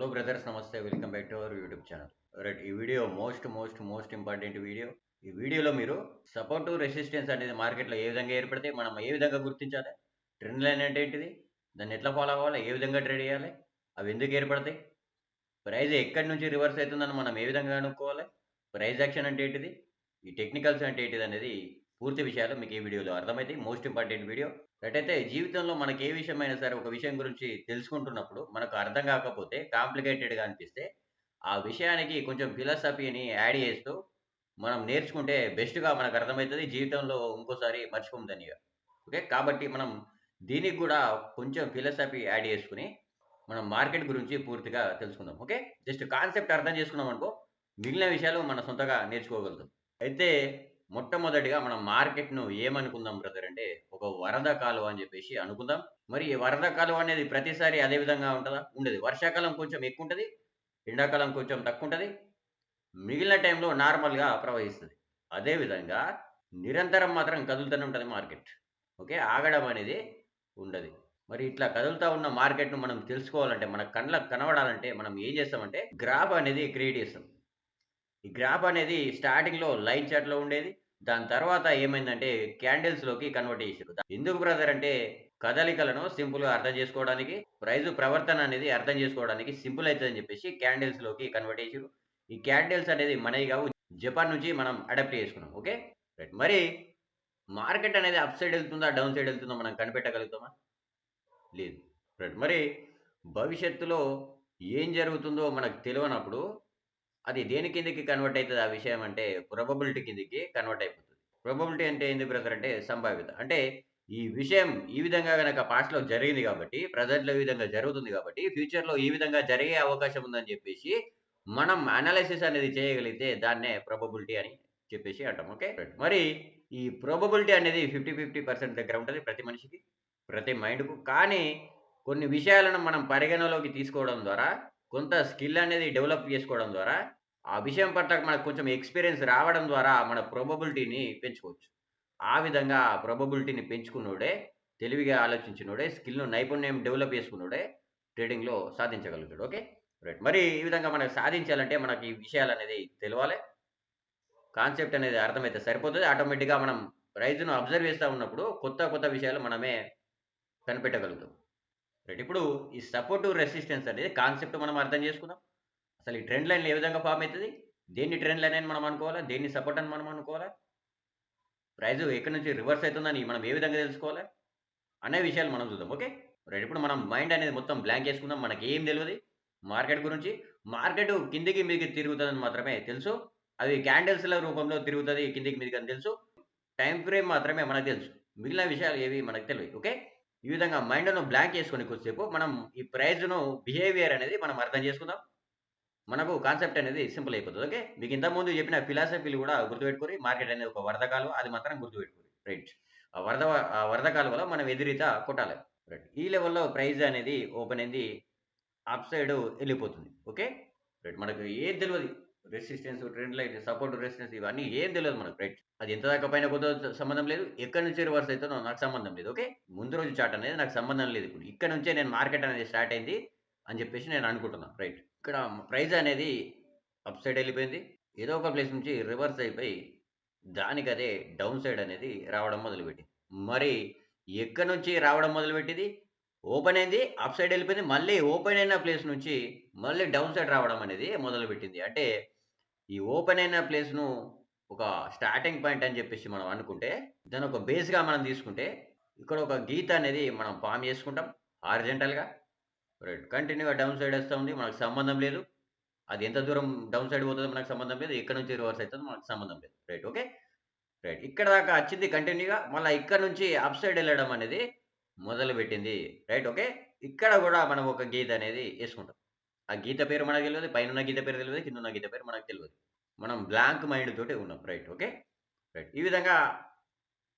Hello brothers namaste welcome back to our YouTube channel right ఈ video most most most important video ఈ వీడియోలో మీరు support resistance అనేది మార్కెట్లో ఏ విధంగా ఏర్పడితే మనం ఏ విధంగా గుర్తించాలి? ట్రెండ్ లైన్ అంటే ఏంటిది? దాన్ని ఎట్లా ఫాలో అవ్వాలి? ఏ విధంగా ట్రేడ్ చేయాలి? అవి ఎందుకు ఏర్పడతాయి? ప్రైజ్ ఎక్కడి నుంచి రివర్స్ అవుతుందని మనం ఏ విధంగా కనుక్కోవాలి? ప్రైజ్ యాక్షన్ అంటే ఏంటిది? ఈ టెక్నికల్స్ అంటే ఏంటిది అనేది పూర్తి విషయాలు మీకు ఈ వీడియోలో అర్థమైతే మోస్ట్ ఇంపార్టెంట్ వీడియో రైట్ అయితే జీవితంలో మనకి ఏ విషయమైనా సరే ఒక విషయం గురించి తెలుసుకుంటున్నప్పుడు మనకు అర్థం కాకపోతే కాంప్లికేటెడ్గా అనిపిస్తే ఆ విషయానికి కొంచెం ఫిలాసఫీని యాడ్ చేస్తూ మనం నేర్చుకుంటే బెస్ట్గా మనకు అర్థమవుతుంది. జీవితంలో ఇంకోసారి మర్చిపోతుంది ఓకే కాబట్టి మనం దీనికి కూడా కొంచెం ఫిలాసఫీ యాడ్ చేసుకుని మనం మార్కెట్ గురించి పూర్తిగా తెలుసుకుందాం. ఓకే జస్ట్ కాన్సెప్ట్ అర్థం చేసుకున్నాం అనుకో మిగిలిన విషయాలు మన సొంతగా నేర్చుకోగలుగుతాం. అయితే మొట్టమొదటిగా మనం మార్కెట్ను ఏమనుకుందాం బ్రదర్ అంటే ఒక వరద కాలువ అని చెప్పేసి అనుకుందాం. మరి ఈ వరద కాలువ అనేది ప్రతిసారి అదే విధంగా ఉంటుందా? ఉండదు. వర్షాకాలం కొంచెం ఎక్కువ ఉంటుంది ఎండాకాలం కొంచెం తక్కువ ఉంటుంది మిగిలిన టైంలో నార్మల్గా ప్రవహిస్తుంది. అదేవిధంగా నిరంతరం మాత్రం కదులుతూనే ఉంటుంది మార్కెట్. ఓకే? ఆగడం అనేది ఉండదు. మరి ఇట్లా కదులుతూ ఉన్న మార్కెట్ను మనం తెలుసుకోవాలంటే మన కళ్ళకు కనబడాలంటే మనం ఏం చేస్తామంటే గ్రాఫ్ అనేది క్రియేట్ చేస్తాం. ఈ గ్రాఫ్ అనేది స్టార్టింగ్లో లైన్ చార్ట్లో ఉండేది దాని తర్వాత ఏమైందంటే క్యాండిల్స్లోకి కన్వర్ట్ చేశారు ఎందుకు బ్రదర్ అంటే కదలికలను సింపుల్గా అర్థం చేసుకోవడానికి ప్రైజ్ ప్రవర్తన అనేది అర్థం చేసుకోవడానికి సింపుల్ అవుతుందని చెప్పేసి క్యాండిల్స్లోకి కన్వర్ట్ చేశారు ఈ క్యాండిల్స్ అనేది మనవి కావు జపాన్ నుంచి మనం అడాప్ట్ చేసుకున్నాం ఓకే? రైట్ మరి మార్కెట్ అనేది అప్ సైడ్ వెళ్తుందా డౌన్ సైడ్ వెళ్తుందా మనం కనిపెట్టగలుగుతామా? లేదు. రైట్ మరి భవిష్యత్తులో ఏం జరుగుతుందో మనకు తెలియనప్పుడు అది దేని కిందకి కన్వర్ట్ అవుతుంది ఆ విషయం అంటే ప్రొబబిలిటీ కిందకి కన్వర్ట్ అయిపోతుంది. ప్రొబబిలిటీ అంటే ఏంది బ్రదర్ అంటే సంభావ్యత. అంటే ఈ విషయం ఈ విధంగా కనుక పాస్ట్లో జరిగింది కాబట్టి ప్రజెంట్లో ఈ విధంగా జరుగుతుంది కాబట్టి ఫ్యూచర్లో ఈ విధంగా జరిగే అవకాశం ఉందని చెప్పేసి మనం అనాలిసిస్ అనేది చేయగలిగితే దాన్నే ప్రొబబిలిటీ అని చెప్పేసి అంటాం. ఓకే మరి ఈ ప్రొబబిలిటీ అనేది ఫిఫ్టీ ఫిఫ్టీ పర్సెంట్ దగ్గర ఉంటుంది ప్రతి మనిషికి ప్రతి మైండ్కు కానీ కొన్ని విషయాలను మనం పరిగణలోకి తీసుకోవడం ద్వారా కొంత స్కిల్ అనేది డెవలప్ చేసుకోవడం ద్వారా ఆ విషయం పట్ల మనకు కొంచెం ఎక్స్పీరియన్స్ రావడం ద్వారా మన ప్రొబబిలిటీని పెంచుకోవచ్చు. ఆ విధంగా ఆ ప్రొబబిలిటీని పెంచుకున్నోడే తెలివిగా ఆలోచించినోడే స్కిల్ను నైపుణ్యం డెవలప్ చేసుకున్నోడే ట్రేడింగ్లో సాధించగలుగుతాడు. ఓకే రైట్ మరి ఈ విధంగా మనకు సాధించాలంటే మనకి ఈ విషయాలు అనేది తెలియాలి కాన్సెప్ట్ అనేది అర్థమైతే సరిపోతుంది. ఆటోమేటిక్గా మనం ప్రైజ్ను అబ్జర్వ్ చేస్తూ ఉన్నప్పుడు కొత్త కొత్త విషయాలు మనమే కనిపెట్టగలుగుతాం. రైట్ ఇప్పుడు ఈ సపోర్టివ్ రెసిస్టెన్స్ అనేది కాన్సెప్ట్ మనం అర్థం చేసుకుందాం. అసలు ఈ ట్రెండ్ లైన్లు ఏ విధంగా ఫామ్ అవుతుంది? దేన్ని ట్రెండ్ లైన్ అని మనం అనుకోవాలా? దేన్ని సపోర్ట్ అని మనం అనుకోవాలా? ప్రైజ్ ఎక్కడి నుంచి రివర్స్ అవుతుందని మనం ఏ విధంగా తెలుసుకోవాలి? అనే విషయాలు మనం చూద్దాం ఓకే? రైట్ ఇప్పుడు మనం మైండ్ అనేది మొత్తం బ్లాంక్ చేసుకుందాం. మనకి ఏం తెలియదు? మార్కెట్ గురించి. మార్కెట్ కిందికి మీదకి తిరుగుతుందని మాత్రమే తెలుసు. అవి క్యాండిల్స్ల రూపంలో తిరుగుతుంది కిందికి మీదకి అని తెలుసు. టైం ఫ్రేమ్ మాత్రమే మనకు తెలుసు. మిగిలిన విషయాలు ఏవి? మనకు తెలియదు ఓకే? ఈ విధంగా మైండ్ను బ్లాంక్ చేసుకుని కొద్దిసేపు మనం ఈ ప్రైజ్ను బిహేవియర్ అనేది మనం అర్థం చేసుకుందాం. మనకు కాన్సెప్ట్ అనేది సింపుల్ అయిపోతుంది. ఓకే? మీకు ఇంతకుముందు చెప్పిన ఫిలాసఫీలు కూడా గుర్తుపెట్టుకుని మార్కెట్ అనేది ఒక వరదకాలు అది మాత్రం గుర్తుపెట్టుకుని రైట్. ఆ వరద ఆ వరద మనం ఎదురీత కొట్టాలి. రైట్. ఈ లెవెల్లో ప్రైజ్ అనేది ఓపెన్ అయింది. అప్ సైడ్ వెళ్ళిపోతుంది. ఓకే? రైట్. మనకు ఏం తెలియదు resistance trend line support resistance ఇవన్నీ ఏం తెలియదు మనకు రైట్? అది ఎంత దాకా పైన కొంత సంబంధం లేదు. ఎక్కడి నుంచి రివర్స్ అవుతుందో నాకు సంబంధం లేదు ఓకే? ముందు రోజు చాట్ అనేది నాకు సంబంధం లేదు ఇప్పుడు. ఇక్కడ నుంచే నేను మార్కెట్ అనేది స్టార్ట్ అయింది అని చెప్పేసి నేను అనుకుంటున్నాను రైట్? ఇక్కడ ప్రైజ్ అనేది అప్ సైడ్ వెళ్ళిపోయింది. ఏదో ఒక ప్లేస్ నుంచి రివర్స్ అయిపోయి దానికి అదే డౌన్ సైడ్ అనేది రావడం మొదలుపెట్టింది. మరి ఎక్కడి నుంచి రావడం మొదలుపెట్టింది? ఓపెన్ అయింది అప్ సైడ్ వెళ్ళిపోయింది. మళ్ళీ ఓపెన్ అయిన ప్లేస్ నుంచి మళ్ళీ డౌన్ సైడ్ రావడం అనేది మొదలుపెట్టింది. అంటే ఈ ఓపెన్ అయిన ప్లేస్ను ఒక స్టార్టింగ్ పాయింట్ అని చెప్పేసి మనం అనుకుంటే దాని ఒక బేస్గా మనం తీసుకుంటే ఇక్కడ ఒక గీత అనేది మనం ఫామ్ చేసుకుంటాం హారిజెంటల్గా. రైట్ కంటిన్యూగా డౌన్ సైడ్ వస్తూ ఉంది మనకు సంబంధం లేదు. అది ఎంత దూరం డౌన్ సైడ్ పోతుందో మనకు సంబంధం లేదు ఇక్కడ నుంచి రివర్స్ అవుతుందో మనకు సంబంధం లేదు. Right okay? రైట్ ఇక్కడ దాకా వచ్చింది కంటిన్యూగా మళ్ళీ ఇక్కడ నుంచి అప్ సైడ్ వెళ్ళడం అనేది మొదలు పెట్టింది రైట్ ఓకే? ఇక్కడ కూడా మనం ఒక గీత అనేది వేసుకుంటాం. ఆ గీత పేరు మనకు తెలియదు పైన ఉన్న గీత పేరు తెలియదు కింద ఉన్న గీత పేరు మనకు తెలియదు మనం బ్లాంక్ మైండ్ తోటి ఉన్నాం. రైట్ ఓకే రైట్ ఈ విధంగా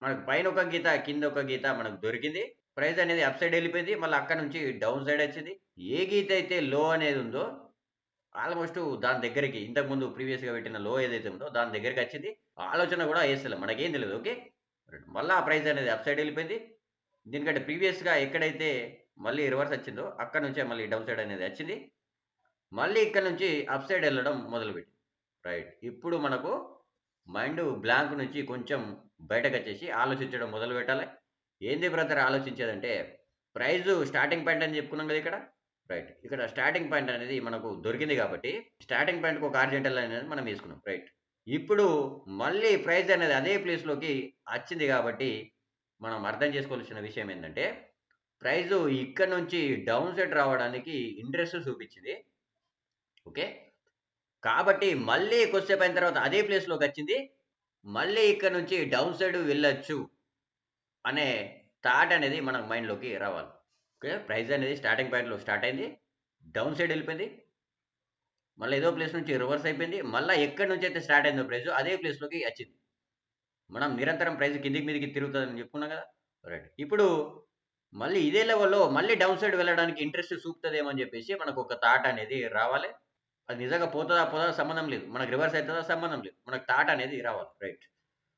మనకు పైన ఒక గీత కింద ఒక గీత మనకు దొరికింది. ప్రైజ్ అనేది అప్ సైడ్ వెళ్ళిపోయింది. మళ్ళీ అక్కడ నుంచి డౌన్ సైడ్ వచ్చింది. ఏ గీత అయితే లో అనేది ఉందో ఆల్మోస్ట్ దాని దగ్గరికి ఇంతకు ముందు ప్రీవియస్గా పెట్టిన లో ఏదైతే ఉందో దాని దగ్గరికి వచ్చింది. ఆలోచన కూడా వేస్తలే మనకేం తెలియదు ఓకే మళ్ళీ ఆ ప్రైజ్ అనేది అప్ సైడ్ వెళ్ళిపోయింది. దీనికంటే ప్రీవియస్గా ఎక్కడైతే మళ్ళీ రివర్స్ వచ్చిందో అక్కడ నుంచే మళ్ళీ డౌన్ సైడ్ అనేది వచ్చింది. మళ్ళీ ఇక్కడ నుంచి అప్ సైడ్ వెళ్ళడం మొదలుపెట్టి రైట్. ఇప్పుడు మనకు మైండ్ బ్లాంక్ నుంచి కొంచెం బయటకు వచ్చేసి ఆలోచించడం మొదలు పెట్టాలి. ఏంది బ్రదర్ ఆలోచించేదంటే ప్రైజ్ స్టార్టింగ్ పాయింట్ అని చెప్పుకున్నాం కదా ఇక్కడ. రైట్. ఇక్కడ స్టార్టింగ్ పాయింట్ అనేది మనకు దొరికింది కాబట్టి స్టార్టింగ్ పాయింట్కి ఒక ఆర్జెంటల్ అనేది మనం వేసుకున్నాం. రైట్. ఇప్పుడు మళ్ళీ ప్రైజ్ అనేది అదే ప్లేస్లోకి వచ్చింది కాబట్టి మనం అర్థం చేసుకోవాల్సిన విషయం ఏంటంటే ప్రైజు ఇక్కడ నుంచి డౌన్ సైడ్ రావడానికి ఇంట్రెస్ట్ చూపించింది. ఓకే? కాబట్టి మళ్ళీ కొద్దిసేపు అయిన తర్వాత అదే ప్లేస్లోకి వచ్చింది. మళ్ళీ ఇక్కడ నుంచి డౌన్ సైడ్ వెళ్ళొచ్చు అనే థాట్ అనేది మన మైండ్లోకి రావాలి. ఓకే? ప్రైజ్ అనేది స్టార్టింగ్ పాయింట్లో స్టార్ట్ అయింది. డౌన్ సైడ్ వెళ్ళిపోయింది. మళ్ళీ ఏదో ప్లేస్ నుంచి రివర్స్ అయిపోయింది. మళ్ళీ ఎక్కడి నుంచి అయితే స్టార్ట్ అయిందో ప్రైజ్ అదే ప్లేస్లోకి వచ్చింది. మనం నిరంతరం ప్రైస్ కిందికి మీదకి తిరుగుతుందని చెప్పుకున్నాం కదా? రైట్ ఇప్పుడు మళ్ళీ ఇదే లెవెల్లో మళ్ళీ డౌన్ సైడ్ వెళ్ళడానికి ఇంట్రెస్ట్ చూపుతుందేమో అని చెప్పేసి మనకు ఒక థాట్ అనేది రావాలి. అది నిజంగా పోతుందా పోదా సంబంధం లేదు. మనకు రివర్స్ అవుతుందా సంబంధం లేదు. మనకు థాట్ అనేది రావాలి. రైట్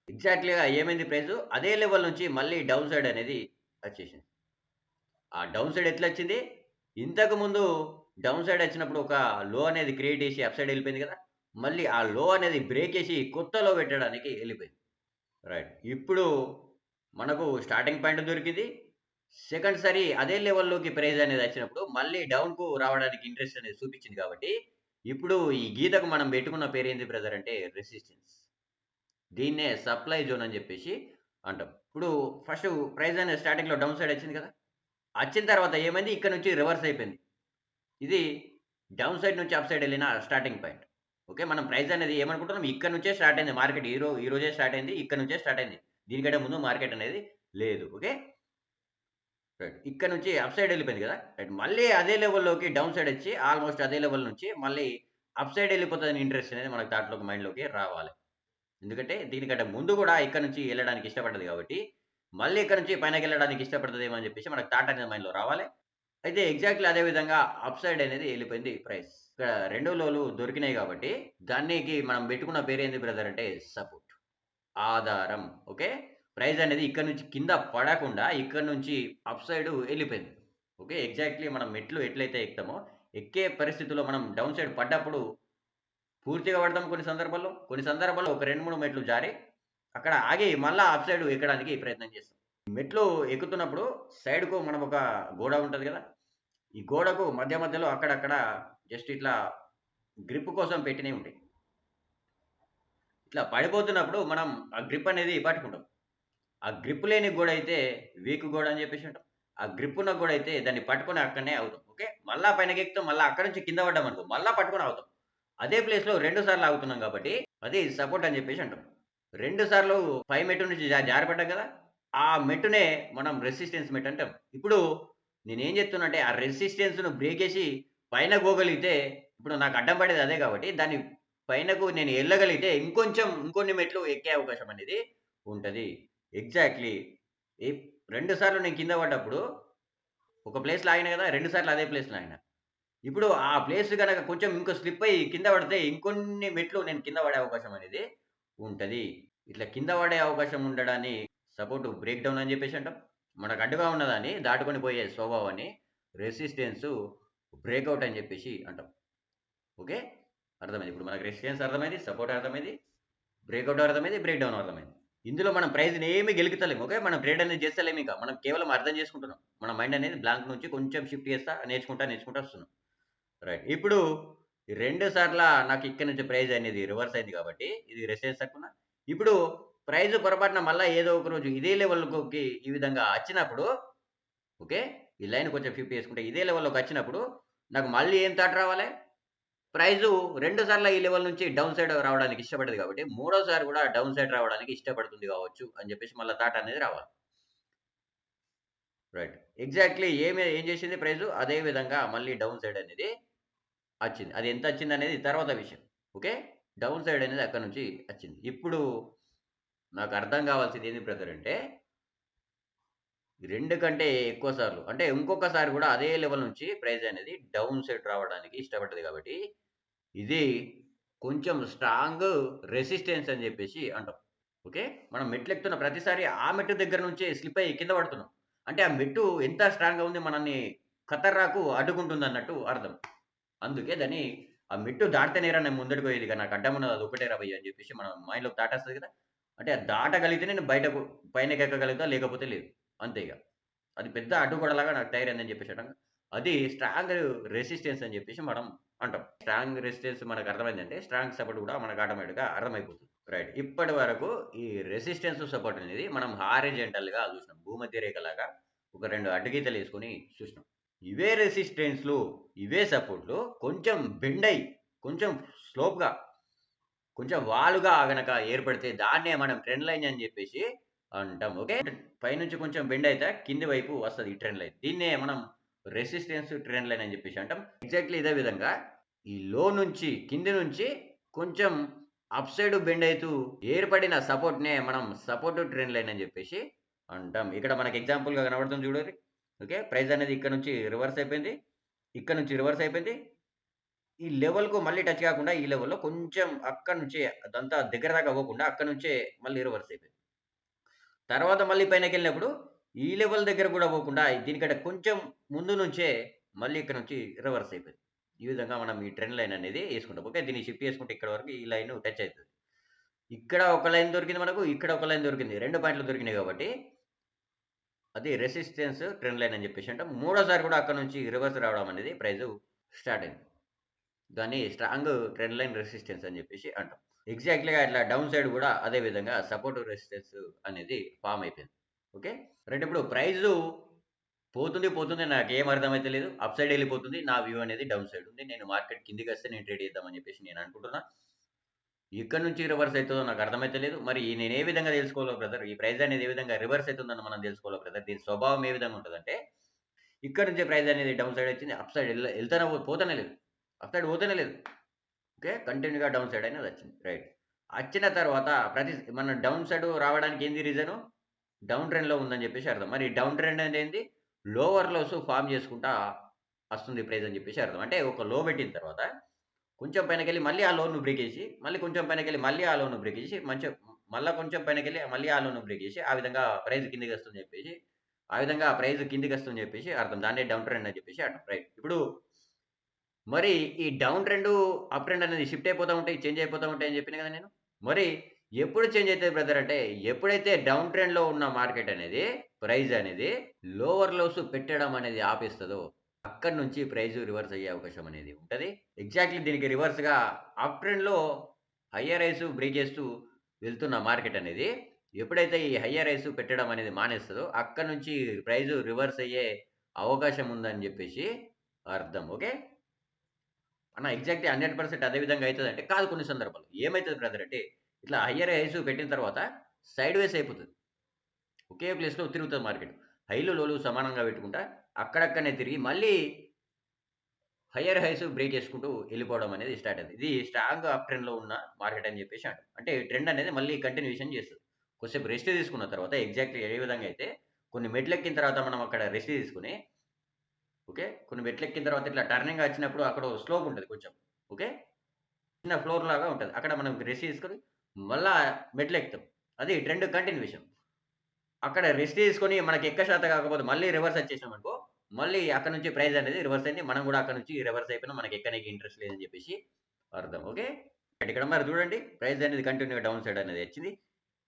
ఎగ్జాక్ట్లీగా ఏమైంది ప్రైస్ అదే లెవెల్ నుంచి మళ్ళీ డౌన్ సైడ్ అనేది వచ్చేసింది. ఆ డౌన్ సైడ్ ఎట్లా వచ్చింది? ఇంతకు ముందు డౌన్ సైడ్ వచ్చినప్పుడు ఒక లో అనేది క్రియేట్ చేసి అప్ సైడ్ వెళ్ళిపోయింది కదా. మళ్ళీ ఆ లో అనేది బ్రేక్ చేసి కొత్త లో పెట్టడానికి వెళ్ళిపోయింది. రైట్ ఇప్పుడు మనకు స్టార్టింగ్ పాయింట్ దొరికింది. సెకండ్ సారి అదే లెవెల్లోకి ప్రైజ్ అనేది వచ్చినప్పుడు మళ్ళీ డౌన్కు రావడానికి ఇంట్రెస్ట్ అనేది చూపించింది కాబట్టి ఇప్పుడు ఈ గీతకు మనం పెట్టుకున్న పేరు ఏంది బ్రదర్ అంటే రెసిస్టెన్స్ దీన్నే సప్లై జోన్ అని చెప్పేసి అంటాం. ఇప్పుడు ఫస్ట్ ప్రైస్ అనేది స్టార్టింగ్లో డౌన్ సైడ్ వచ్చింది కదా? వచ్చిన తర్వాత ఏమైంది? ఇక్కడ నుంచి రివర్స్ అయిపోయింది. ఇది డౌన్ సైడ్ నుంచి అప్ సైడ్ వెళ్ళిన స్టార్టింగ్ పాయింట్ ఓకే మనం ప్రైస్ అనేది ఏమనుకుంటున్నాం? ఇక్కడ నుంచే స్టార్ట్ అయింది. మార్కెట్ ఈ రోజు ఈ రోజే స్టార్ట్ అయింది. ఇక్కడ నుంచే స్టార్ట్ అయింది. దీనికంటే ముందు మార్కెట్ అనేది లేదు. ఓకే రైట్ ఇక్కడ నుంచి అప్ సైడ్ వెళ్ళిపోయింది కదా? రైట్ మళ్ళీ అదే లెవెల్లోకి డౌన్ సైడ్ వచ్చి ఆల్మోస్ట్ అదే లెవెల్ నుంచి మళ్ళీ అప్ సైడ్ వెళ్ళిపోతుంది ఇంట్రెస్ట్ అనేది మనకు దాంట్లోకి మైండ్లోకి రావాలి. ఎందుకంటే దీనికంటే ముందు కూడా ఇక్కడ నుంచి వెళ్ళడానికి ఇష్టపడ్డది కాబట్టి మళ్ళీ ఇక్కడ నుంచి పైనకి వెళ్ళడానికి ఇష్టపడుతుందేమో అని చెప్పేసి మనకు థాట్ అనేది మైండ్లో రావాలి. అయితే ఎగ్జాక్ట్లీ అదే విధంగా అప్ సైడ్ అనేది వెళ్ళిపోయింది ప్రైస్ ఇక్కడ రెండు లోలు దొరికినాయి కాబట్టి దానికి మనం పెట్టుకున్న పేరు ఏంది బ్రదర్ అంటే సపోర్ట్ ఆధారం. ఓకే ప్రైజ్ అనేది ఇక్కడ నుంచి కింద పడకుండా ఇక్కడ నుంచి అప్ సైడ్ వెళ్ళిపోయింది. ఓకే ఎగ్జాక్ట్లీ మనం మెట్లు ఎట్లయితే ఎక్కుతామో ఎక్కే పరిస్థితుల్లో మనం డౌన్ సైడ్ పడ్డప్పుడు పూర్తిగా పడతాం కొన్ని సందర్భాల్లో. కొన్ని సందర్భాల్లో ఒక రెండు మూడు మెట్లు జారి అక్కడ ఆగి మళ్ళీ అప్ సైడ్ ఎక్కడానికి ప్రయత్నం చేస్తాం. మెట్లు ఎక్కుతున్నప్పుడు సైడ్కు మనం ఒక గోడ ఉంటుంది కదా ఈ గోడకు మధ్య మధ్యలో అక్కడక్కడ జస్ట్ ఇట్లా గ్రిప్ కోసం పెట్టినవి ఉంటాయి. ఇట్లా పడిపోతున్నప్పుడు మనం ఆ గ్రిప్ అనేది పట్టుకుంటాం. ఆ గ్రిప్ లేని గోడ అయితే వీక్ గోడ అని చెప్పేసి ఉంటాం ఆ గ్రిప్ ఉన్న గోడ అయితే దాన్ని పట్టుకొని అక్కడనే అవుతాం ఓకే? మళ్ళా పైన ఎక్కుతాం మళ్ళీ అక్కడ నుంచి కింద పడ్డాం అనుకో మళ్ళీ పట్టుకొని అవుతాం అదే ప్లేస్లో రెండు సార్లు ఆగుతున్నాం కాబట్టి అది సపోర్ట్ అని చెప్పేసి అంటాం. రెండు సార్లు పై మెట్టు నుంచి జారిపడ్డాం కదా? ఆ మెట్టునే మనం రెసిస్టెన్స్ మెట్ అంటాం. ఇప్పుడు నేనేం చెప్తున్నా ఆ రెసిస్టెన్స్ను బ్రేక్ చేసి పైన పోగలిగితే ఇప్పుడు నాకు అడ్డం పడేది అదే కాబట్టి దాని పైనకు నేను వెళ్ళగలిగితే ఇంకొంచెం ఇంకొన్ని మెట్లు ఎక్కే అవకాశం అనేది ఉంటుంది. ఎగ్జాక్ట్లీ రెండు సార్లు నేను కింద పడ్డప్పుడు ఒక ప్లేస్లో ఆగిన కదా రెండు సార్లు అదే ప్లేస్లో ఆగిన. ఇప్పుడు ఆ ప్లేస్ కనుక కొంచెం ఇంకో స్లిప్ అయ్యి కింద పడితే ఇంకొన్ని మెట్లు నేను కింద పడే అవకాశం అనేది ఉంటుంది. ఇట్లా కింద పడే అవకాశం ఉండడాన్ని సపోర్ట్ బ్రేక్ డౌన్ అని చెప్పేసి అంటాం. మనకు అడ్డుగా ఉన్నదాన్ని దాటుకొని పోయే స్వభావాన్ని రెసిస్టెన్స్ బ్రేక్అవుట్ అని చెప్పేసి అంటాం. ఓకే అర్థమైంది? ఇప్పుడు మనకు రెసిస్టెన్స్ అర్థమైంది సపోర్ట్ అర్థమైంది బ్రేక్అవుట్ అర్థమైంది బ్రేక్ డౌన్ అర్థమైంది. ఇందులో మనం ప్రైజ్ని ఏమి గెలుకుతలేము. ఓకే? మనం ట్రేడ్ అనేది చేస్తలేము ఇంకా. మనం కేవలం అర్థం చేసుకుంటున్నాం. మన మైండ్ అనేది బ్లాంక్ నుంచి కొంచెం షిఫ్ట్ చేస్తా నేర్చుకుంటా నేర్చుకుంటా వస్తున్నాం. రైట్. ఇప్పుడు ఈ రెండు సార్ల నాకు ఇక్కడ నుంచి ప్రైజ్ అనేది రివర్స్ అయింది కాబట్టి ఇది రెసిడెన్స్ అనుకున్నా ఇప్పుడు ప్రైజ్ పొరపాటున మళ్ళీ ఏదో ఒక రోజు ఇదే లెవెల్కి ఈ విధంగా వచ్చినప్పుడు ఓకే? ఈ లైన్ కొంచెం ఫిఫ్ట్ చేసుకుంటే ఇదే లెవెల్లోకి వచ్చినప్పుడు నాకు మళ్ళీ ఏం థాట్ రావాలి? ప్రైజు రెండు సార్లు ఈ లెవెల్ నుంచి డౌన్ సైడ్ రావడానికి ఇష్టపడదు కాబట్టి మూడోసారి కూడా డౌన్ సైడ్ రావడానికి ఇష్టపడుతుంది కావచ్చు అని చెప్పేసి మళ్ళీ థాట్ అనేది రావాలి. రైట్. ఎగ్జాక్ట్లీ ఏమి ఏం చేసింది ప్రైజు? అదే విధంగా మళ్ళీ డౌన్ సైడ్ అనేది వచ్చింది. అది ఎంత వచ్చింది అనేది తర్వాత విషయం. ఓకే? డౌన్ సైడ్ అనేది అక్కడ నుంచి వచ్చింది. ఇప్పుడు నాకు అర్థం కావాల్సింది ఏంది బ్రదర్ అంటే రెండు కంటే ఎక్కువ సార్లు అంటే ఇంకొకసారి కూడా అదే లెవెల్ నుంచి ప్రైజ్ అనేది డౌన్ సైడ్ రావడానికి ఇష్టపడ్డది కాబట్టి ఇది కొంచెం స్ట్రాంగ్ రెసిస్టెన్స్ అని చెప్పేసి అంటాం. ఓకే? మనం మెట్లు ఎక్కుతున్న ప్రతిసారి ఆ మెట్టు దగ్గర నుంచే స్లిప్ అయ్యి కింద పడుతున్నాం. అంటే ఆ మెట్టు ఎంత స్ట్రాంగ్గా ఉంది మనల్ని ఖతర్రాకు అడ్డుకుంటుంది అన్నట్టు అర్థం. అందుకే దాన్ని ఆ మెట్టు దాటితేనేరా నేను ముందడికి పోయేది ఇక నాకు అడ్డం ఉన్నది అది ఒకటే రా అని చెప్పేసి మనం మైండ్‌లోకి దాటేస్తుంది కదా! అంటే అది దాటగలిగితే నేను బయటకు పైన ఎక్కగలుగుతా లేకపోతే లేదు. అంతే ఇక. అది పెద్ద అడ్డుగోడలాగా నాకు తయారైందని చెప్పేసి అది స్ట్రాంగ్ రెసిస్టెన్స్ అని చెప్పేసి మనం అంటాం. స్ట్రాంగ్ రెసిస్టెన్స్ మనకు అర్థమైందంటే స్ట్రాంగ్ సపోర్ట్ కూడా మనకు ఆటోమేటిక్‌గా అర్థమైపోతుంది. రైట్. ఇప్పటి వరకు ఈ రెసిస్టెన్స్ సపోర్ట్ అనేది మనం హారిజెంటల్గా చూసినాం. భూమధ్య రేఖలాగా ఒక రెండు అడ్డగీతలు వేసుకొని చూసినాం. ఇవే రెసిస్టెన్స్‌లు, ఇవే సపోర్ట్‌లు కొంచెం బెండ్ అయ్యి, కొంచెం స్లోప్‌గా, కొంచెం వాలుగా గనక ఏర్పడితే దాన్నే మనం ట్రెండ్ లైన్ అని చెప్పేసి అంటాం. ఓకే. పైనుంచి కొంచెం బెండ్ అయితే కింది వైపు వస్తది ఈ ట్రెండ్ లైన్. దీన్నే మనం రెసిస్టెన్స్ ట్రెండ్ లైన్ అని చెప్పేసి అంటాం. ఎగ్జాక్ట్‌లీ ఇదే విధంగా ఈ లో నుంచి కింది నుంచి కొంచెం అప్ సైడ్ బెండ్ అవుతూ ఏర్పడిన సపోర్ట్‌నే మనం సపోర్ట్ ట్రెండ్ లైన్ అని చెప్పేసి అంటాం. ఇక్కడ మనకి ఎగ్జాంపుల్‌గా కనబడుతుంది చూడండి. ఓకే. ప్రైస్ అనేది ఇక్కడ నుంచి రివర్స్ అయిపోయింది. ఇక్కడ నుంచి రివర్స్ అయిపోయింది. ఈ లెవెల్‌కు మళ్ళీ టచ్ కాకుండా ఈ లెవెల్‌లో కొంచెం అక్కడి నుంచి అదంతా దగ్గర దాకా అవ్వకుండా అక్కడ నుంచే మళ్ళీ రివర్స్ అయిపోయింది. తర్వాత మళ్ళీ పైనకెళ్ళినప్పుడు ఈ లెవెల్ దగ్గర కూడా పోకుండా దీనికంటే కొంచెం ముందు నుంచే మళ్ళీ ఇక్కడ నుంచి రివర్స్ అయిపోయింది. ఈ విధంగా మనం ఈ ట్రెండ్ లైన్ అనేది వేసుకుంటాం ఓకే. దీన్ని షిఫ్ట్ చేసుకుంటే ఇక్కడ వరకు ఈ లైన్ టచ్ అవుతుంది ఇక్కడ ఒక లైన్ దొరికింది మనకు. ఇక్కడ ఒక లైన్ దొరికింది. రెండు పాయింట్లు దొరికినాయి కాబట్టి అది రెసిస్టెన్స్ ట్రెండ్ లైన్ అని చెప్పేసి అంటే మూడోసారి కూడా అక్కడ నుంచి రివర్స్ రావడం అనేది ప్రైస్ స్టార్ట్ అయింది. దాన్ని స్ట్రాంగ్ ట్రెండ్ లైన్ రెసిస్టెన్స్ అని చెప్పేసి అంటాం. ఎగ్జాక్ట్‌లీగా ఇట్లా డౌన్ సైడ్ కూడా అదే విధంగా సపోర్ట్ రెసిస్టెన్స్ అనేది ఫామ్ అయిపోయింది. ఓకే. రైట్ ఇప్పుడు ప్రైజు పోతుంది, పోతుంది నాకు ఏం అర్థమైతే లేదు అప్ సైడ్ వెళ్ళిపోతుంది నా వ్యూ అనేది డౌన్ సైడ్ ఉంది. నేను మార్కెట్ కిందికి వస్తే నేను ట్రేడ్ చేద్దామని చెప్పేసి నేను అనుకుంటున్నా. ఇక్కడ నుంచి రివర్స్ అవుతుందో నాకు అర్థమైతే లేదు మరి నేను ఏ విధంగా తెలుసుకోవాలో బ్రదర్? ఈ ప్రైజ్ అనేది ఏ విధంగా రివర్స్ అవుతుందని మనం తెలుసుకోవాలో బ్రదర్? దీని స్వభావం ఏ విధంగా ఉంటుందంటే ఇక్కడ నుంచి ప్రైజ్ అనేది డౌన్ సైడ్ వచ్చింది. అప్ సైడ్ వెళ్తానే పోతనే లేదు. అప్ సైడ్ పోతనే లేదు. ఓకే. కంటిన్యూ‌గా డౌన్ సైడ్ అనేది వచ్చింది. రైట్. వచ్చిన తర్వాత ప్రతి మన డౌన్ సైడ్ రావడానికి ఏంది రీజను? డౌన్ ట్రెండ్‌లో ఉందని చెప్పేసి అర్థం. మరి డౌన్ ట్రెండ్ అనేది ఏంది? లోవర్ లోస్ ఫామ్ చేసుకుంటా వస్తుంది ప్రైస్ అని చెప్పేసి అర్థం. అంటే ఒక లో పెట్టిన తర్వాత కొంచెం పైనకెళ్ళి మళ్ళీ ఆ లోను బ్రేక్ చేసి, మళ్ళీ కొంచెం పైనకెళ్ళి మళ్ళీ ఆ లోను బ్రేక్ చేసి, మంచిగా మళ్ళీ కొంచెం పైనకెళ్ళి మళ్ళీ ఆ లోను బ్రేక్ చేసి, ఆ విధంగా ప్రైజ్ కిందికి కిందకొస్తుందని చెప్పేసి, ఆ విధంగా ప్రైజ్ కిందికి వస్తుంది చెప్పేసి అర్థం. దాన్నే డౌన్ ట్రెండ్ అని చెప్పేసి అర్థం రైట్. ఇప్పుడు మరి ఈ డౌన్ ట్రెండ్, అప్ ట్రెండ్ అనేది షిఫ్ట్ అయిపోతూ ఉంటాయి, చేంజ్ అయిపోతా ఉంటాయి అని చెప్పిన కదా నేను. మరి ఎప్పుడు చేంజ్ అవుతుంది బ్రదర్ అంటే ఎప్పుడైతే డౌన్ ట్రెండ్‌లో ఉన్న మార్కెట్ అనేది ప్రైజ్ అనేది లోవర్ లోస్ పెట్టడం అనేది ఆపిస్తుందో అక్కడి నుంచి ప్రైజ్ రివర్స్ అయ్యే అవకాశం అనేది ఉంటుంది ఎగ్జాక్ట్‌లీ దీనికి రివర్స్‌గా అప్ ట్రెండ్‌లో హయ్యర్ రైస్ బ్రేక్ చేస్తూ వెళ్తున్న మార్కెట్ అనేది ఎప్పుడైతే ఈ హయ్యర్ రైస్ పెట్టడం అనేది మానేస్తుందో అక్కడి నుంచి ప్రైజ్ రివర్స్ అయ్యే అవకాశం ఉందని చెప్పేసి అర్థం. ఓకే. అన్న ఎగ్జాక్ట్‌లీ 100% అదే విధంగా అంటే కాదు కొన్ని సందర్భాల్లో. ఏమైతది బ్రదర్ అంటే ఇట్లా హయ్యర్ హైస్ పెట్టిన తర్వాత సైడ్ వేస్ అయిపోతుంది ఒకే ప్లేస్‌లో తిరుగుతుంది మార్కెట్. హైలు, లోలు సమానంగా పెట్టుకుంటా అక్కడక్కడనే తిరిగి మళ్ళీ హయ్యర్ హైస్ బ్రేక్ చేసుకుంటూ వెళ్ళిపోవడం అనేది స్టార్ట్ అయింది. ఇది స్ట్రాంగ్ అప్ ట్రెండ్‌లో ఉన్న మార్కెట్ అని చెప్పేసి అంటాం. అంటే ట్రెండ్ అనేది మళ్ళీ కంటిన్యూషన్ చేస్తుంది కొద్దిసేపు రెస్ట్ తీసుకున్న తర్వాత ఎగ్జాక్ట్‌లీ ఏ విధంగా అయితే కొన్ని మెట్లెక్కిన తర్వాత మనం అక్కడ రెస్ట్ తీసుకొని ఓకే. కొన్ని మెట్లెక్కిన తర్వాత ఇట్లా టర్నింగ్ వచ్చినప్పుడు అక్కడ స్లోప్ ఉంటుంది కొంచెం. ఓకే. చిన్న ఫ్లోర్ లాగా ఉంటుంది అక్కడ మనం రెస్ట్ తీసుకొని మళ్ళా మెట్లెక్కుతాం. అది ట్రెండ్ కంటిన్యూషన్ అక్కడ రెస్ట్ తీసుకొని మనకి ఎక్క శాతం కాకపోతే మళ్ళీ రివర్స్ వచ్చేసినామనుకో, మళ్ళీ అక్కడ నుంచి ప్రైజ్ అనేది రివర్స్ అయింది. మనం కూడా అక్కడ నుంచి రివర్స్ అయిపోయినా మనకి ఎక్కడికి ఇంట్రెస్ట్ లేదని చెప్పేసి అర్థం. ఓకే. ఇక్కడ మరి చూడండి ప్రైజ్ అనేది కంటిన్యూ‌గా డౌన్ సైడ్ అనేది వచ్చింది.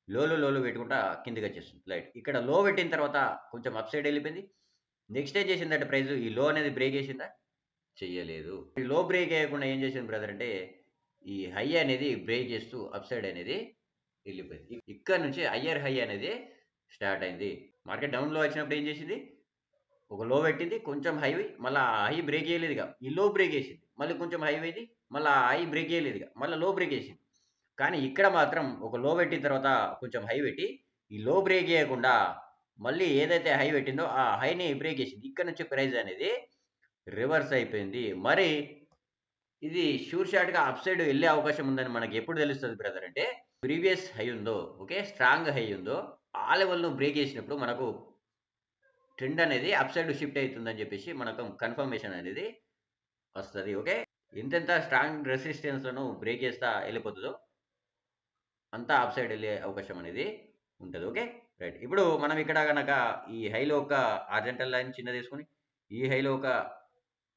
లోలు, లోలు పెట్టుకుంటా కిందకొచ్చేస్తుంది. లైట్ ఇక్కడ లో పెట్టిన తర్వాత కొంచెం అప్ సైడ్ వెళ్ళిపోయింది. నెక్స్ట్ ఏం చేసిందంటే ప్రైజ్ ఈ లో అనేది బ్రేక్ చేసిందా? చెయ్యలేదు. ఈ లో బ్రేక్ అయ్యకుండా ఏం చేసింది బ్రదర్ అంటే ఈ హై అనేది బ్రేక్ చేస్తూ అప్ సైడ్ అనేది వెళ్ళిపోయింది. ఇక్కడ నుంచి హయ్యర్ హై అనేది స్టార్ట్ అయింది. మార్కెట్ డౌన్‌లో వచ్చినప్పుడు ఏం చేసింది? ఒక లో పెట్టింది. కొంచెం హై మళ్ళీ ఆ హై బ్రేక్ చేయలేదుగా. ఈ లో బ్రేక్ చేసింది. మళ్ళీ కొంచెం హై అయింది. మళ్ళీ ఆ హై బ్రేక్ చేయలేదుగా. మళ్ళీ లో బ్రేక్ చేసింది. కానీ ఇక్కడ మాత్రం ఒక లో పెట్టిన తర్వాత కొంచెం హై పెట్టి ఈ లో బ్రేక్ చేయకుండా మళ్ళీ ఏదైతే హై పెట్టిందో ఆ హైని బ్రేక్ చేసింది. ఇక్కడ నుంచి ప్రైస్ అనేది రివర్స్ అయిపోయింది. మరి ఇది షూర్ షాట్‌గా అప్ సైడ్ వెళ్ళే అవకాశం ఉందని మనకి ఎప్పుడు తెలుస్తుంది బ్రదర్ అంటే ప్రీవియస్ హై ఉందో ఓకే. స్ట్రాంగ్ హై ఉందో ఆ లెవెల్‌ను బ్రేక్ చేసినప్పుడు మనకు ట్రెండ్ అనేది అప్ సైడ్ షిఫ్ట్ అవుతుందని చెప్పేసి మనకు కన్ఫర్మేషన్ అనేది వస్తుంది ఓకే. ఎంతెంత స్ట్రాంగ్ రెసిస్టెన్స్‌లను బ్రేక్ చేస్తా వెళ్ళిపోతుందో అంతా అప్ సైడ్ వెళ్ళే అవకాశం అనేది ఉంటుంది ఓకే. రైట్. ఇప్పుడు మనం ఇక్కడ గనక ఈ హైలో ఒక అర్జెంటల్ లైన్ చిన్నది వేసుకొని, ఈ హైలో ఒక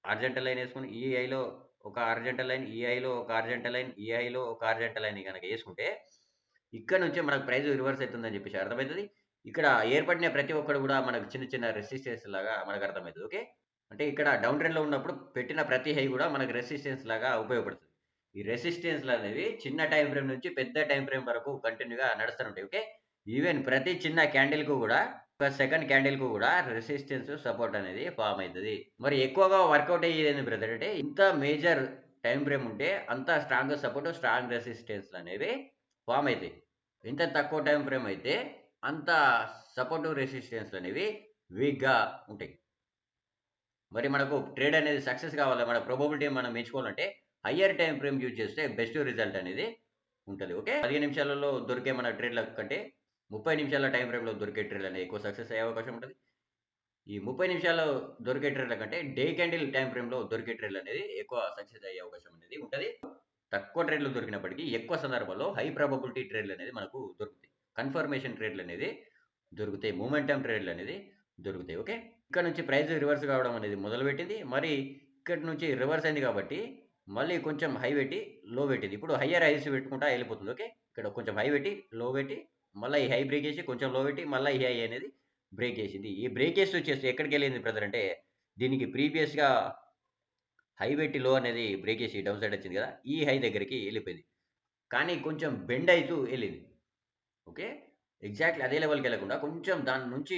అర్జెంటల్ లైన్ వేసుకొని, ఈ హైలో ఒక అర్జెంటలైన్ లైన్ ఈ ఒక హారిజంటల్ లైన్ ఈ ఒక హారిజంటల్ లైన్ కనుక వేసుకుంటే ఇక్కడ నుంచి మనకు ప్రైస్ రివర్స్ అవుతుందని చెప్పేసి అర్థమవుతుంది. ఇక్కడ ఏర్పడిన ప్రతి ఒక్కడు కూడా మనకు చిన్న చిన్న రెసిస్టెన్స్ లాగా మనకు అర్థమవుతుంది ఓకే? అంటే ఇక్కడ డౌన్ ట్రెండ్లో ఉన్నప్పుడు పెట్టిన ప్రతి హై కూడా మనకు రెసిస్టెన్స్ లాగా ఉపయోగపడుతుంది. ఈ రెసిస్టెన్స్లు అనేవి చిన్న టైం ఫ్రేమ్ నుంచి పెద్ద టైం ఫ్రేమ్ వరకు కంటిన్యూగా నడుస్తుంటాయి ఓకే? ఈవెన్ ప్రతి చిన్న క్యాండిల్కు కూడా సెకండ్ క్యాండిల్కు కూడా రెసిస్టెన్స్ సపోర్ట్ అనేది ఫామ్ అవుతుంది మరి ఎక్కువగా వర్కౌట్ అయ్యేది బ్రదర్ అంటే ఇంత మేజర్ టైం ఫ్రేమ్ ఉంటే అంత స్ట్రాంగ్ సపోర్ట్ స్ట్రాంగ్ రెసిస్టెన్స్ అనేవి ఫామ్ అవుతాయి ఇంత తక్కువ టైం ఫ్రేమ్ అయితే అంత సపోర్టివ్ రెసిస్టెన్స్ అనేవి వీక్గా ఉంటాయి. మరి మనకు ట్రేడ్ అనేది సక్సెస్ కావాలి మన ప్రొబబిలిటీ మనం ఎంచుకోవాలంటే హయ్యర్ టైం ఫ్రేమ్ యూజ్ చేస్తే బెస్ట్ రిజల్ట్ అనేది ఉంటుంది ఓకే పదిహేను నిమిషాలలో దొరికే మన ట్రేడ్ల కంటే ముప్పై నిమిషాల టైం ఫ్రేమ్లో దొరికే ట్రేడ్ అనేది ఎక్కువ సక్సెస్ అయ్యే అవకాశం ఉంటుంది. ఈ ముప్పై నిమిషాల్లో దొరికే ట్రేడ్ల కంటే డే క్యాండిల్ టైం ఫ్రేమ్లో దొరికే ట్రేడ్లు అనేది ఎక్కువ సక్సెస్ అయ్యే అవకాశం అనేది ఉంటుంది. తక్కువ ట్రేడ్లు దొరికినప్పటికీ ఎక్కువ సందర్భాల్లో హై ప్రాబబిలిటీ ట్రేడ్లు అనేది మనకు దొరుకుతాయి. కన్ఫర్మేషన్ ట్రేడ్లు అనేది దొరుకుతాయి. మూమెంటం ట్రేడ్లు అనేది దొరుకుతాయి. ఓకే ఇక్కడ నుంచి ప్రైస్ రివర్స్ కావడం అనేది మొదలుపెట్టింది. మరి ఇక్కడ నుంచి రివర్స్ అయింది కాబట్టి మళ్ళీ కొంచెం హై పెట్టి లో పెట్టింది. ఇప్పుడు హయ్యర్ హైస్ పెట్టుకుంటా వెళ్ళిపోతుంది. ఓకే ఇక్కడ కొంచెం హై పెట్టి లో పెట్టి మళ్ళీ ఈ హై బ్రేక్ చేసి కొంచెం లో పెట్టి మళ్ళీ ఈ హై అనేది బ్రేక్ చేసింది ఈ బ్రేక్ చేసి వచ్చేసి ఎక్కడికి వెళ్ళింది బ్రదర్ అంటే దీనికి ప్రీవియస్గా హై పెట్టి లో అనేది బ్రేక్ చేసి డౌన్ సైడ్ వచ్చింది కదా ఈ హై దగ్గరికి వెళ్ళిపోయింది. కానీ కొంచెం బెండ్ అవుతూ వెళ్ళింది. ఓకే ఎగ్జాక్ట్లీ అదే లెవెల్కి వెళ్ళకుండా కొంచెం దాని నుంచి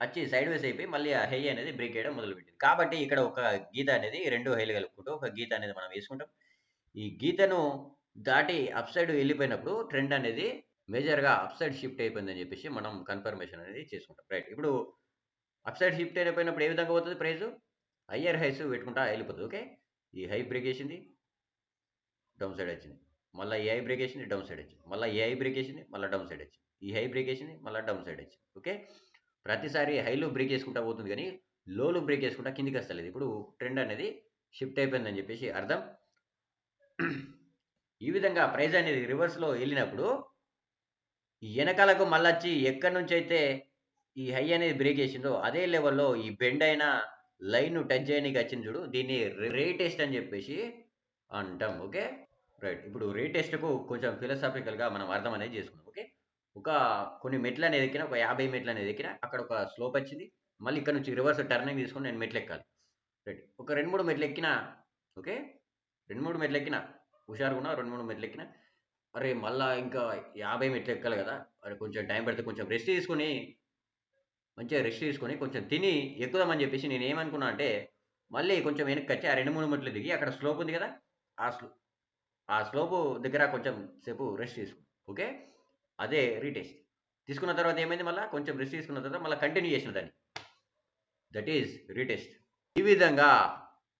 వచ్చి సైడ్ వేస్ అయిపోయి మళ్ళీ ఆ హై అనేది బ్రేక్ చేయడం మొదలుపెట్టింది. కాబట్టి ఇక్కడ ఒక గీత అనేది రెండు హైలు కలుపుకుంటూ ఒక గీత అనేది మనం వేసుకుంటాం. ఈ గీతను దాటి అప్ సైడ్ వెళ్ళిపోయినప్పుడు ట్రెండ్ అనేది మేజర్గా అప్ సైడ్ షిఫ్ట్ అయిపోయిందని చెప్పేసి మనం కన్ఫర్మేషన్ అనేది చేసుకుంటాం. రైట్. ఇప్పుడు అప్సైడ్ షిఫ్ట్ అయిపోయినప్పుడు ఏ విధంగా పోతుంది ప్రైస్ హయ్యర్ హైస్ పెట్టుకుంటా వెళ్ళిపోతుంది. ఓకే? ఈ హై బ్రేక్ వేసింది డౌన్ సైడ్ వచ్చింది. మళ్ళీ ఏ హై బ్రేక్ వేసింది డౌన్ సైడ్ వచ్చింది. మళ్ళీ ఏ హై బ్రేక్ వేసింది మళ్ళీ డౌన్ సైడ్ వచ్చింది. ఈ హై బ్రేక్ వేసింది మళ్ళీ డౌన్ సైడ్ వచ్చింది. ఓకే? ప్రతిసారి హైలో బ్రేక్ చేసుకుంటా పోతుంది కానీ లోలో బ్రేక్ చేసుకుంటా కిందికి వస్తలేదు. ఇప్పుడు ట్రెండ్ అనేది షిఫ్ట్ అయిపోయిందని చెప్పేసి అర్థం. ఈ విధంగా ప్రైజ్ అనేది రివర్స్లో వెళ్ళినప్పుడు వెనకాలకు మళ్ళీ వచ్చి ఎక్కడి నుంచి అయితే ఈ హై అనేది బ్రేక్ చేసిందో అదే లెవెల్లో ఈ బెండ్ అయిన లైన్ టచ్ చేయడానికి వచ్చింది చూడు. దీన్ని రేటెస్ట్ అని చెప్పేసి అంటాం ఓకే? రైట్ ఇప్పుడు రేటెస్ట్కు కొంచెం ఫిలసాఫికల్గా మనం అర్థం అనేది చేసుకున్నాం ఓకే? ఒక కొన్ని మెట్లు అనేది ఎక్కిన ఒక యాభై మెట్లు అనేది ఎక్కిన అక్కడ ఒక స్లోప్ వచ్చింది. మళ్ళీ ఇక్కడ నుంచి రివర్స్ టర్నింగ్ తీసుకొని నేను మెట్లు ఎక్కాలి. రైట్ ఒక రెండు మూడు మెట్లు ఎక్కిన ఓకే? రెండు మూడు మెట్లు ఎక్కిన హుషారుగా ఉన్నా రెండు మూడు మెట్లు ఎక్కిన. అరే మళ్ళా ఇంకా యాభై మెట్లు ఎక్కాలి కదా. అరే కొంచెం టైం పడితే కొంచెం రెస్ట్ తీసుకొని మంచిగా రెస్ట్ తీసుకొని కొంచెం తిని ఎక్కుదామని చెప్పేసి నేను ఏమనుకున్నా అంటే మళ్ళీ కొంచెం వెనక్కి వచ్చి ఆ రెండు మూడు మెట్లు దిగి అక్కడ స్లోప్ ఉంది కదా ఆ స్లో ఆ స్లోపు దగ్గర కొంచెం సేపు రెస్ట్ తీసుకు ఓకే? అదే రీటెస్ట్ తీసుకున్న తర్వాత ఏమైంది మళ్ళీ? కొంచెం రెస్ట్ తీసుకున్న తర్వాత మళ్ళీ కంటిన్యూ చేసిన దాన్ని. దట్ ఈజ్ రీటెస్ట్ ఈ విధంగా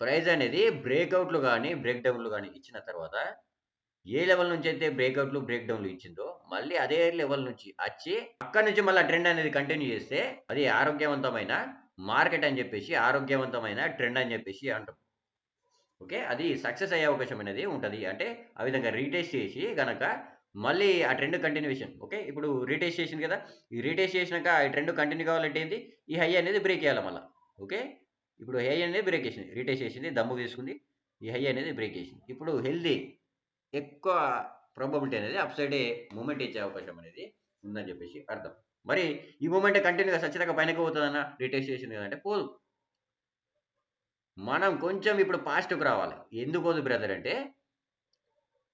ప్రైజ్ అనేది బ్రేక్అవుట్లు కానీ బ్రేక్ డౌన్లు కానీ ఇచ్చిన తర్వాత ఏ లెవెల్ నుంచి అయితే బ్రేక్అవుట్లు బ్రేక్ డౌన్లు ఇచ్చిందో మళ్ళీ అదే లెవెల్ నుంచి వచ్చి అక్కడి నుంచి మళ్ళీ ట్రెండ్ అనేది కంటిన్యూ చేస్తే అది ఆరోగ్యవంతమైన మార్కెట్ అని చెప్పేసి ఆరోగ్యవంతమైన ట్రెండ్ అని చెప్పేసి అంటాం. ఓకే? అది సక్సెస్ అయ్యే అవకాశం అనేది ఉంటుంది. అంటే ఆ విధంగా రీటెస్ట్ చేసి కనుక మళ్ళీ ఆ ట్రెండ్ కంటిన్యూషన్ ఓకే? ఇప్పుడు రీటెస్ట్ చేసింది కదా ఈ రీటెస్ట్ చేసినాక ఈ ట్రెండ్ కంటిన్యూ కావాలంటే ఏంటి ఈ హై అనేది బ్రేక్ చేయాలి మళ్ళీ ఓకే? ఇప్పుడు హై అనేది బ్రేక్ చేసింది రీటెస్ట్ చేసింది దమ్ము తీసుకుంది ఈ హై అనేది బ్రేక్ చేసింది. ఇప్పుడు హెల్దీ ఎక్కువ ప్రాబబిలిటీ అనేది అప్ సైడే మూమెంట్ ఇచ్చే అవకాశం అనేది ఉందని చెప్పేసి అర్థం. మరి ఈ మూమెంట్ కంటిన్యూగా సచ్చితంగా పైనకి పోతుందన్న రీటెస్ట్ చేసింది కదంటే పోదు. మనం కొంచెం ఇప్పుడు పాజిటివ్కి రావాలి. ఎందుకు పోదు బ్రదర్ అంటే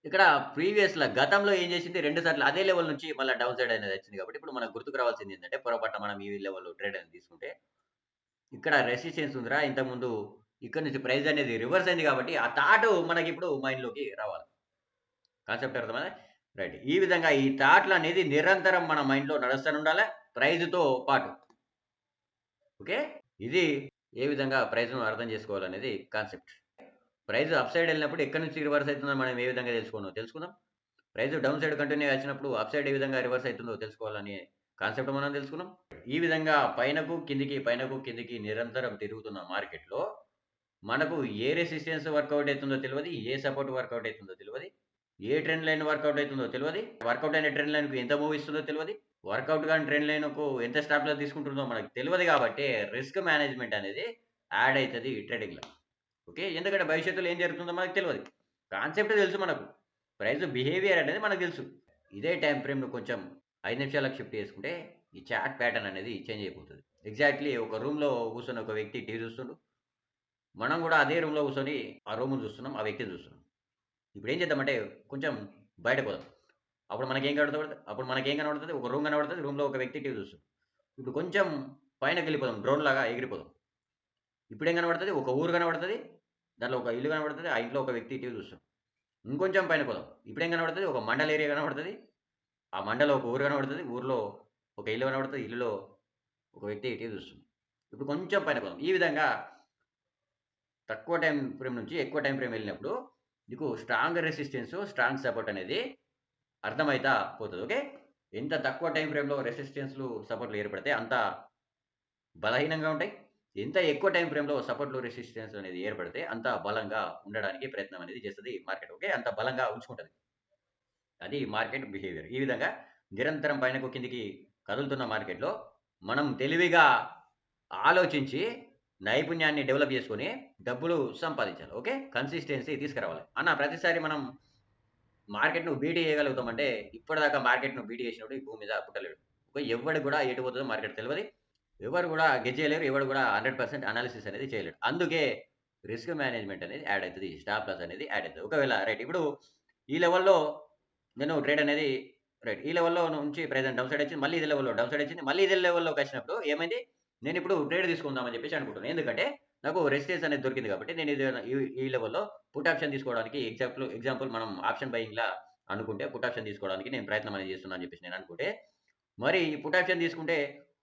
ఇక్కడ ప్రీవియస్లో గతంలో ఏం చేసింది? రెండు సార్లు అదే లెవెల్ నుంచి మళ్ళీ డౌన్ సైడ్ అనేది వచ్చింది కాబట్టి ఇప్పుడు మనకు గుర్తుకు రావాల్సింది ఏంటంటే పొరపాటు మనం ఈ లెవెల్ ట్రేడ్ అనేది తీసుకుంటే ఇక్కడ రెసిస్టెన్స్ ఉందిరా ఇంతకుముందు. ఇక్కడ నుంచి ప్రైస్ అనేది రివర్స్ అయింది కాబట్టి ఆ థాట్ మనకి ఇప్పుడు మైండ్లోకి రావాలి. కాన్సెప్ట్ అర్థమైందా? రైట్. ఈ విధంగా ఈ థాట్లు అనేది నిరంతరం మన మైండ్లో నడుస్తూనే ఉండాలి? ప్రైజ్తో పాటు. ఓకే? ఇది ఏ విధంగా ప్రైజ్ను అర్థం చేసుకోవాలనేది కాన్సెప్ట్. ప్రైజ్ అప్ సైడ్ వెళ్ళినప్పుడు ఎక్కడి నుంచి రివర్స్ అవుతుందో మనం ఏ విధంగా తెలుసుకుందాం తెలుసుకుందాం. ప్రైజ్ డౌన్ సైడ్ కంటిన్యూ వచ్చినప్పుడు అప్ సైడ్ ఏ విధంగా రివర్స్ అవుతుందో తెలుసుకోవాలని కాన్సెప్ట్ మనం తెలుసుకున్నాం. ఈ విధంగా పైనకు కిందికి పైనకు కిందికి నిరంతరం తిరుగుతున్న మార్కెట్లో మనకు ఏ రెసిస్టెన్స్ వర్కౌట్ అవుతుందో తెలియదు ఏ సపోర్ట్ వర్కౌట్ అవుతుందో తెలియదు ఏ ట్రెండ్ లైన్ వర్కౌట్ అవుతుందో తెలియదు వర్కౌట్ అయిన ట్రెండ్ లైన్కు ఎంత మూవ్ ఇస్తుందో తెలియదు వర్కౌట్ కానీ ట్రెండ్ లైన్కు ఎంత స్టాప్లో తీసుకుంటుందో మనకు తెలియదు కాబట్టి రిస్క్ మేనేజ్మెంట్ అనేది యాడ్ అవుతుంది ట్రేడింగ్లో. ఓకే? ఎందుకంటే భవిష్యత్తులో ఏం జరుగుతుందో మనకు తెలియదు కాన్సెప్ట్ తెలుసు మనకు. ప్రైస్ బిహేవియర్ అనేది మనకు తెలుసు. ఇదే టైం ఫ్రేమ్ను కొంచెం ఐదు నిమిషాలకు షిఫ్ట్ చేసుకుంటే ఈ చాట్ ప్యాటర్న్ అనేది చేంజ్ అయిపోతుంది. ఎగ్జాక్ట్లీ ఒక రూమ్లో కూర్చొని ఒక వ్యక్తి టీవీ చూస్తుండు. మనం కూడా అదే రూమ్లో కూర్చొని ఆ రూమ్ చూస్తున్నాం ఆ వ్యక్తిని చూస్తున్నాం. ఇప్పుడు ఏం చేద్దామంటే కొంచెం బయట పోదాం. అప్పుడు మనకేం కనబడుతుంది? అప్పుడు మనకేం కనబడుతుంది? ఒక రూమ్ కనబడుతుంది. రూమ్లో ఒక వ్యక్తి టీవీ చూస్తుంది ఇప్పుడు కొంచెం పైనకి వెళ్ళిపోదాం. డ్రోన్ లాగా ఎగిరిపోదాం. ఇప్పుడు ఏం కనబడుతుంది? ఒక ఊరు కనబడుతుంది. దాంట్లో ఒక ఇల్లు కనబడుతుంది. ఆ ఇంట్లో ఒక వ్యక్తి టీవీ చూస్తాం. ఇంకొంచెం పైన పోదాం. ఇప్పుడు కనబడుతుంది? ఒక మండల ఏరియా కనబడుతుంది. ఆ మండలం ఒక ఊరు కనబడుతుంది. ఊర్లో ఒక ఇల్లు కనబడుతుంది. ఇల్లులో ఒక వ్యక్తి టీవీ చూస్తుంది ఇప్పుడు కొంచెం పైన పోదాం. ఈ విధంగా తక్కువ టైం ఫ్రేమ్ నుంచి ఎక్కువ టైం ఫ్రేమ్ వెళ్ళినప్పుడు నీకు స్ట్రాంగ్ రెసిస్టెన్స్ స్ట్రాంగ్ సపోర్ట్ అనేది అర్థమైతా పోతుంది ఓకే ఎంత తక్కువ టైం ఫ్రేమ్లో రెసిస్టెన్స్లు సపోర్ట్లు ఏర్పడితే అంత బలహీనంగా ఉంటాయి. ఎంత ఎక్కువ టైం ఫ్రేమ్లో సపోర్ట్లు రెసిస్టెన్స్ అనేది ఏర్పడితే అంత బలంగా ఉండడానికి ప్రయత్నం అనేది చేస్తుంది మార్కెట్ ఓకే అంత బలంగా ఉంచుకుంటుంది. అది మార్కెట్ బిహేవియర్ ఈ విధంగా నిరంతరం పైనకు కిందికి కదులుతున్న మార్కెట్లో మనం తెలివిగా ఆలోచించి నైపుణ్యాన్ని డెవలప్ చేసుకొని డబ్బులు సంపాదించాలి. ఓకే? కన్సిస్టెన్సీ తీసుకురావాలి. అన్న ప్రతిసారి మనం మార్కెట్ను బీటీ చేయగలుగుతామంటే ఇప్పటిదాకా మార్కెట్ను బీటీ చేసినప్పుడు ఈ భూమి మీద పుట్టలేడు. ఓకే? ఎవడు కూడా ఎటు పోతుందో మార్కెట్ తెలియదు ఎవరు కూడా గెజ్జేయలేరు ఎవరు కూడా హండ్రెడ్ పర్సెంట్ అనాలిసిస్ అనేది చేయలేరు అందుకే రిస్క్ మేనేజ్మెంట్ అనేది యాడ్ అవుతుంది. స్టాప్ లాస్ అనేది యాడ్ అవుతుంది. ఒకవేళ రైట్ ఇప్పుడు ఈ లెవెల్లో నేను ట్రేడ్ అనేది రైట్ ఈ లెవెల్లో నుంచి ప్రెసెంట్ డౌన్ సైడ్ వచ్చింది మళ్ళీ ఇదే లెవెల్లో డౌన్ సైడ్ వచ్చింది మళ్ళీ ఇదే లెవెల్లోకి వచ్చినప్పుడు ఏమైంది? నేను ఇప్పుడు ట్రేడ్ తీసుకుందామని చెప్పేసి అనుకుంటున్నాను ఎందుకంటే నాకు రెసిస్టెన్స్ అనేది దొరికింది కాబట్టి నేను ఇది ఈ- లెవెల్లో పుట్ ఆప్షన్ తీసుకోవడానికి ఎగ్జాంపుల్ ఎగ్జాంపుల్ మనం ఆప్షన్ బయింగ్ లా అనుకుంటే పుట్ ఆప్షన్ తీసుకోవడానికి నేను ప్రయత్నం అనేది చేస్తున్నాను అని చెప్పేసి నేను అనుకుంటే మరి ఈ పుట్ ఆప్షన్ తీసుకుంటే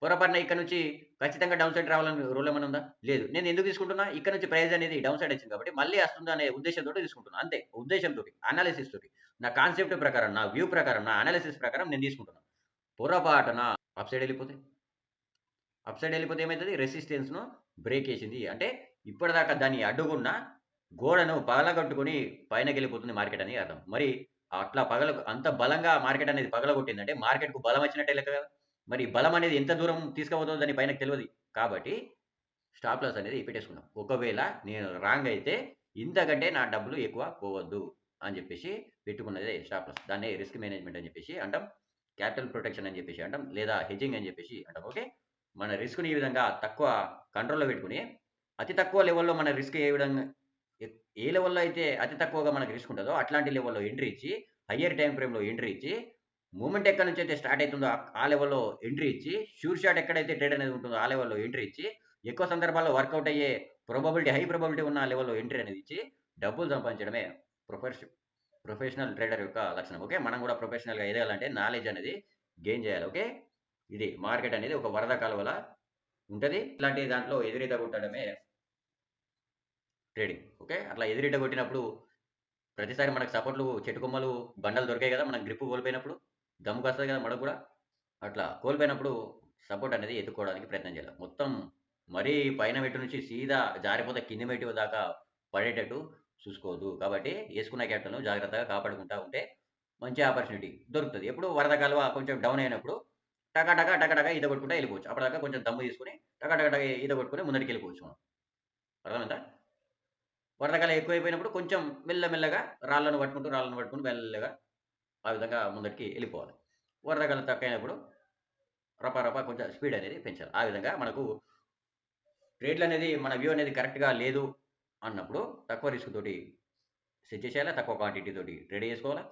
పొరపాటున ఇక్కడ నుంచి ఖచ్చితంగా డౌన్ సైడ్ రావాలని రూల్ ఏమైనా ఉందా? లేదు. నేను ఎందుకు తీసుకుంటున్నా? ఇక్కడ నుంచి ప్రైజ్ అనేది డౌన్ సైడ్ వచ్చింది కాబట్టి మళ్ళీ వస్తుందా అనే ఉద్దేశంతో తీసుకుంటున్నా. అంతే. ఉద్దేశంతో అనాలిసిస్ తోటి. నా కాన్సెప్ట్ ప్రకారం నా వ్యూ ప్రకారం నా అనాలిసిస్ ప్రకారం నేను తీసుకుంటున్నాను పొరపాటున అప్ సైడ్ వెళ్ళిపోతే. అప్ సైడ్ వెళ్ళిపోతే ఏమవుతుంది రెసిస్టెన్స్ను బ్రేక్ వేసింది అంటే ఇప్పటిదాకా దాన్ని అడ్డుకున్న గోడను పగలగొట్టుకుని పైనకి వెళ్ళిపోతుంది మార్కెట్ అని అర్థం. మరి అట్లా పగల అంత బలంగా మార్కెట్ అనేది పగలగొట్టిందంటే మార్కెట్కు బలం వచ్చినట్టే లెక్క కదా. మరి బలం అనేది ఎంత దూరం తీసుకుపోతుందో దాని పైన తెలియదు కాబట్టి స్టాప్ లాస్ అనేది పెట్టేసుకున్నాం. ఒకవేళ నేను రాంగ్ అయితే ఇంతకంటే నా డబ్బులు ఎక్కువ పోవద్దు అని చెప్పేసి పెట్టుకున్నదే స్టాప్ లాస్ దాన్ని రిస్క్ మేనేజ్మెంట్ అని చెప్పేసి అంటాం. క్యాపిటల్ ప్రొటెక్షన్ అని చెప్పేసి అంటాం. లేదా హెడ్జింగ్ అని చెప్పేసి అంటాం. ఓకే మన రిస్క్ని ఈ విధంగా తక్కువ కంట్రోల్లో పెట్టుకుని అతి తక్కువ లెవెల్లో మన రిస్క్ ఏ విధంగా ఏ- లెవెల్లో అయితే అతి తక్కువగా మనకి రిస్క్ ఉంటుందో అట్లాంటి లెవెల్లో ఎంట్రీ ఇచ్చి హయ్యర్ టైం ఫ్రేమ్లో ఎంట్రీ ఇచ్చి మూమెంట్ ఎక్కడి నుంచి అయితే స్టార్ట్ అవుతుందో ఆ- లెవెల్లో ఎంట్రీ ఇచ్చి షూర్ షాట్ ఎక్కడైతే ట్రేడ్ అనేది ఉంటుందో ఆ లెవెల్లో ఎంట్రీ ఇచ్చి ఎక్కువ సందర్భాల్లో వర్కౌట్ అయ్యే ప్రొబబిలిటీ హై ప్రొబబిలిటీ ఉన్న లెవెల్లో ఎంట్రీ అనేది ఇచ్చి డబ్బులు సంపాదించడమే ప్రొఫెషన్ ప్రొఫెషనల్ ట్రేడర్ యొక్క లక్షణం. ఓకే? మనం కూడా ప్రొఫెషనల్గా ఎదగాలంటే నాలెడ్జ్ అనేది గెయిన్ చేయాలి. ఓకే? ఇది మార్కెట్ అనేది ఒక వరద కాలువల ఉంటుంది. ఇలాంటి దాంట్లో ఎదురీత కొట్టడమే ట్రేడింగ్ ఓకే అట్లా ఎదురీత కొట్టినప్పుడు ప్రతిసారి మనకు సపోర్ట్లు చెట్టు కొమ్మలు బండలు దొరికాయి కదా మనం గ్రిప్ కోల్పోయినప్పుడు దమ్ముకు వస్తుంది కదా మనకు కూడా. అట్లా కోల్పోయినప్పుడు సపోర్ట్ అనేది ఎత్తుకోవడానికి ప్రయత్నం చేయాలి. మొత్తం మరీ పైన మెట్టు నుంచి సీదా జారిపోతే కింది మెట్టు దాకా పడేటట్టు చూసుకోవద్దు. కాబట్టి వేసుకున్న క్యాపిటల్ను జాగ్రత్తగా కాపాడుకుంటా ఉంటే మంచి ఆపర్చునిటీ దొరుకుతుంది. ఎప్పుడు వరద కాలువ కొంచెం డౌన్ అయినప్పుడు టకా టకా టకా టకా ఈత కొట్టుకుంటా వెళ్ళిపోవచ్చు. అప్పటిదాకా కొంచెం దమ్ము తీసుకుని టకా టకా టకా ఈత కొట్టుకుని ముందరికి వెళ్ళిపోవచ్చు మనం. అర్థమైందా? వరదకాలం ఎక్కువైపోయినప్పుడు కొంచెం మెల్లమెల్లగా రాళ్ళను పట్టుకుంటూ రాళ్ళను పట్టుకుంటూ మెల్లగా ఆ విధంగా ముందరికి వెళ్ళిపోవాలి. వరదకాలం తక్కువ అయినప్పుడు రప కొంచెం స్పీడ్ అనేది పెంచాలి. ఆ విధంగా మనకు రేట్లు అనేది మన వ్యూ అనేది కరెక్ట్గా లేదు అన్నప్పుడు తక్కువ రిస్క్ తోటి సెట్ చేసేయాలి? తక్కువ క్వాంటిటీ తోటి ట్రేడ్ చేసుకోవాలా?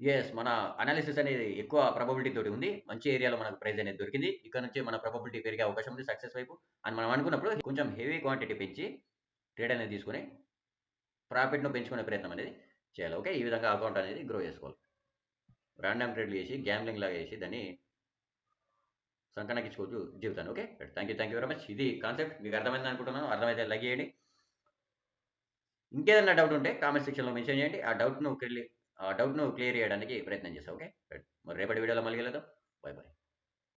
ఎస్ మన అనాలిసిస్ అనేది ఎక్కువ ప్రాబబిలిటీ తోటి ఉంది. మంచి ఏరియాలో మనకు ప్రైస్ అనేది దొరికింది. ఇక్కడ నుంచి మన ప్రాబబిలిటీ పెరిగే అవకాశం ఉంది సక్సెస్ వైపు. అని మనం అనుకున్నప్పుడు కొంచెం హెవీ క్వాంటిటీ పెంచి ట్రేడ్ అనేది తీసుకొని ప్రాఫిట్ను పెంచుకునే ప్రయత్నం అనేది చేయాలి. ఓకే ఈ విధంగా అకౌంట్ అనేది గ్రో చేసుకోవాలి. ర్యాండమ్ ట్రేడ్లు చేసి గ్యాంబ్లింగ్ లాగా చేసి దాన్ని సంకనకించుకోవచ్చు జీవితాన్ని. Okay thank you thank you very much ఇది కాన్సెప్ట్ మీకు అర్థమైంది అనుకుంటున్నాను. అర్థమైతే లైక్ చేయండి. ఇంకేదైనా డౌట్ ఉంటే కామెంట్ సెక్షన్లో మెన్షన్ చేయండి. ఆ డౌట్ను క్లియర్ డౌట్ను క్లియర్ చేయడానికి ప్రయత్నం చేస్తాం ఓకే? రేపటి వీడియోలో మళ్ళీ వెళ్దాం బాయ్ బాయ్